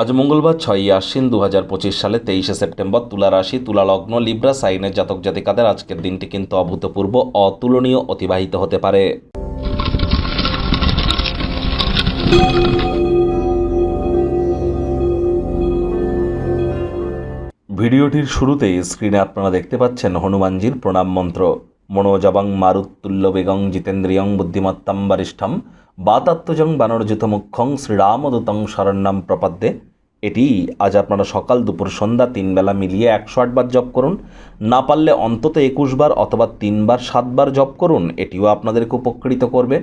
আজ মঙ্গলবার ছয়ই আশ্বিন দু হাজার পঁচিশ সালে তেইশে সেপ্টেম্বর তুলা রাশি, তুলা লগ্ন, লিব্রা, সাইনের জাতক জাতিকাদের আজকের দিনটি কিন্তু অভূতপূর্ব, অতুলনীয়, অতিবাহিত হতে পারে। ভিডিওটির শুরুতেই স্ক্রিনে আপনারা দেখতে পাচ্ছেন হনুমানজির প্রণাম মন্ত্র। মনোজবং মারুত্তুল্য বেগং জিতেন্দ্রিয়ং বুদ্ধিমত্তাম বরিষ্ঠম। বাতাত্মজং বানরজিত মুখ্যং শ্রীরামদূতং শরণ্যম প্রপদ্যে। এটি আজ আপনারা সকাল দুপুর সন্ধ্যা তিন বেলা মিলিয়ে একশো আটবার জপ করুন। না পারলে অন্তত একুশ বার অথবা তিনবার সাতবার জপ করুন, এটিও আপনাদেরকে উপকৃত করবে।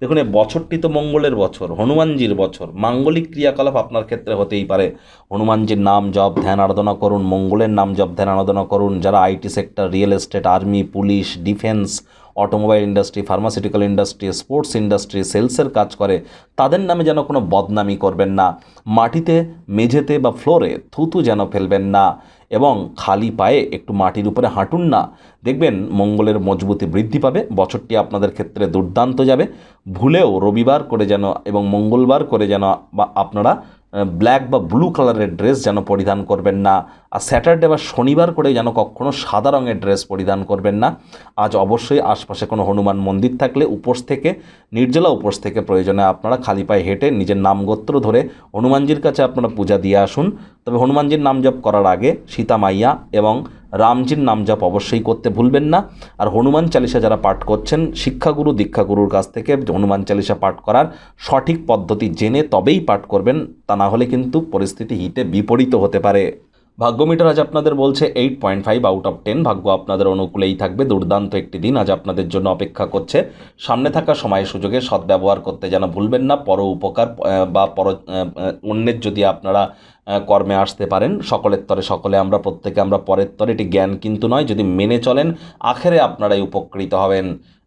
দেখুন এই বছরটি তো মঙ্গলের বছর, হনুমানজির বছর। মাঙ্গলিক ক্রিয়াকলাপ আপনার ক্ষেত্রে হতেই পারে। হনুমানজির নাম জপ, ধ্যান আরাধনা করুন, মঙ্গলের নাম জপ, ধ্যান আরাধনা করুন। যারা IT sector, real estate, army, police, defence automobile industry pharmaceutical industry sports industry সেলসের কাজ করে, তাদের নামে যেন কোনো বদনামি করবেন না। মাটিতে, মেঝেতে বা ফ্লোরে থুতু যেন ফেলবেন না এবং খালি পায়ে একটু মাটির উপরে হাঁটুন না। দেখবেন মঙ্গলের মজবুতি বৃদ্ধি পাবে, বছরটি আপনাদের ক্ষেত্রে দুর্দান্ত যাবে। ভুলেও রবিবার করে যেন এবং মঙ্গলবার করে যেন বা আপনারা ব্ল্যাক বা ব্লু কালারের ড্রেস যেন পরিধান করবেন না। আর স্যাটারডে বা শনিবার করে যেন কখনও সাদা রঙের ড্রেস পরিধান করবেন না। আজ অবশ্যই আশপাশে কোনো হনুমান মন্দির থাকলে উপোস থেকে, নির্জলা উপোস থেকে প্রয়োজনে আপনারা খালি পায়ে হেঁটে নিজের নামগোত্র ধরে হনুমানজির কাছে আপনারা পূজা দিয়ে আসুন। তবে হনুমানজির নাম জপ করার আগে সীতা মাইয়া এবং রামজির নাম জপ অবশ্যই করতে ভুলবেন না। আর হনুমান চালিসা যারা পাঠ করছেন, শিক্ষাগুরু, দীক্ষাগুরুর কাছ থেকে হনুমান চালিসা পাঠ করার সঠিক পদ্ধতি জেনে তবেই পাঠ করবেন, তা না হলে কিন্তু পরিস্থিতি হিতে বিপরীত হতে পারে। ভাগ্য মিটার আজ আপনাদের বলছে eight point five out of ten ভাগ্য আপনাদের অনুকূলেই থাকবে, দুর্দান্ত একটি দিন। আজ আপনাদের জন্য অপেক্ষা করছে সামনে থাকা সময় সুযোগে সদ্ব্যবহার করতে যেন ভুলবেন না, পর উপকার বা পর অন্যের যদি আপনারা কর্মে আসতে পারেন, সকলের তরে সকলে আমরা, প্রত্যেকে আমরা পরের তরে। এটি জ্ঞান কিন্তু নয়, যদি মেনে চলেন, আখেরে আপনারাই উপকৃত হবেন।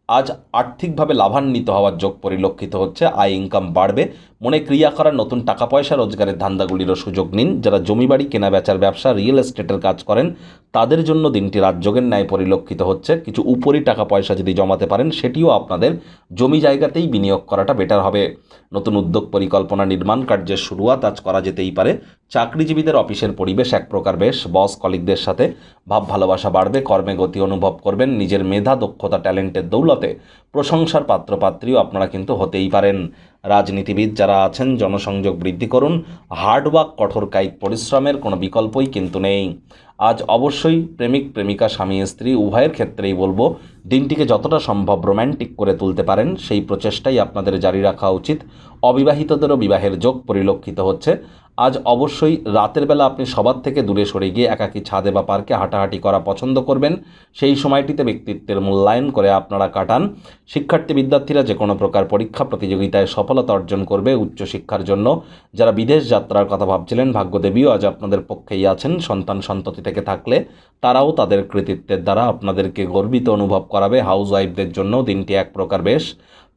আজ আর্থিকভাবে লাভান্বিত হওয়ার যোগ পরিলক্ষিত হচ্ছে, আয় ইনকাম বাড়বে। মনে ক্রিয়া করার নতুন টাকা পয়সা রোজগারের ধান্দাগুলিরও সুযোগ নিন। যারা জমি বাড়ি কেনা বেচার ব্যবসা রিয়েল এস্টেটের কাজ করেন, তাদের জন্য দিনটি রাজযোগের ন্যায় পরিলক্ষিত হচ্ছে। কিছু উপরি টাকা পয়সা যদি জমাতে পারেন, সেটিও আপনাদের জমি জায়গাতেই বিনিয়োগ করাটা বেটার হবে। নতুন উদ্যোগ পরিকল্পনা নির্মাণ কার্যের শুরুয়াত আজ করা যেতেই পারে। চাকরিজীবীদের অফিসের পরিবেশ এক প্রকার বেশ। বস কলিকদের সাথে ভাব ভালোবাসা বাড়বে, কর্মে গতি অনুভব করবেন, নিজের মেধা, দক্ষতা, ট্যালেন্টের দৌলতে প্রশংসার পাত্রপাত্রীও আপনারা কিন্তু হতেই পারেন। রাজনীতিবিদ যারা আছেন, জনসংযোগ বৃদ্ধি করুন। হার্ডওয়ার্ক কঠোর কায়িক পরিশ্রমের কোনো বিকল্পই কিন্তু নেই। আজ অবশ্যই প্রেমিক, প্রেমিকা, স্বামী, স্ত্রী, উভয়ের ক্ষেত্রেই বলব, দিনটিকে যতটা সম্ভব রোম্যান্টিক করে তুলতে পারেন, সেই প্রচেষ্টাই আপনাদের জারি রাখা উচিত। অবিবাহিতদেরও বিবাহের যোগ পরিলক্ষিত হচ্ছে। আজ অবশ্যই রাতের বেলা আপনি সবার থেকে দূরে সরে গিয়ে একাকী ছাদে বা পার্কে হাঁটাহাঁটি করা পছন্দ করবেন। সেই সময়টিতে ব্যক্তিত্বের মূল্যায়ন করে আপনারা কাটান। শিক্ষার্থী, বিদ্যার্থীরা যে কোনো প্রকার পরীক্ষা, প্রতিযোগিতায় সফলতা অর্জন করবে উচ্চশিক্ষার জন্য। যারা বিদেশ যাত্রার কথা ভাবছিলেন, ভাগ্যদেবীও আজ আপনাদের পক্ষেই আছেন। সন্তান সন্ততি থেকে থাকলে তারাও তাদের কৃতিত্বের দ্বারা আপনাদেরকে গর্বিত অনুভব করাবে। হাউস ওয়াইফদের জন্য দিনটি এক প্রকার বেশ।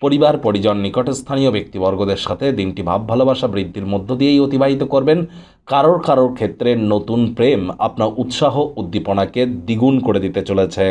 পরিবার, পরিজন নিকটস্থানীয় ব্যক্তিবর্গদের সাথে দিনটি ভাব, ভালোবাসা বৃদ্ধির মধ্য দিয়েই অতিবাহিত করবেন। কারোর কারোর ক্ষেত্রে নতুন প্রেম, আপনার উৎসাহ, উদ্দীপনাকে দ্বিগুণ করে দিতে চলেছে।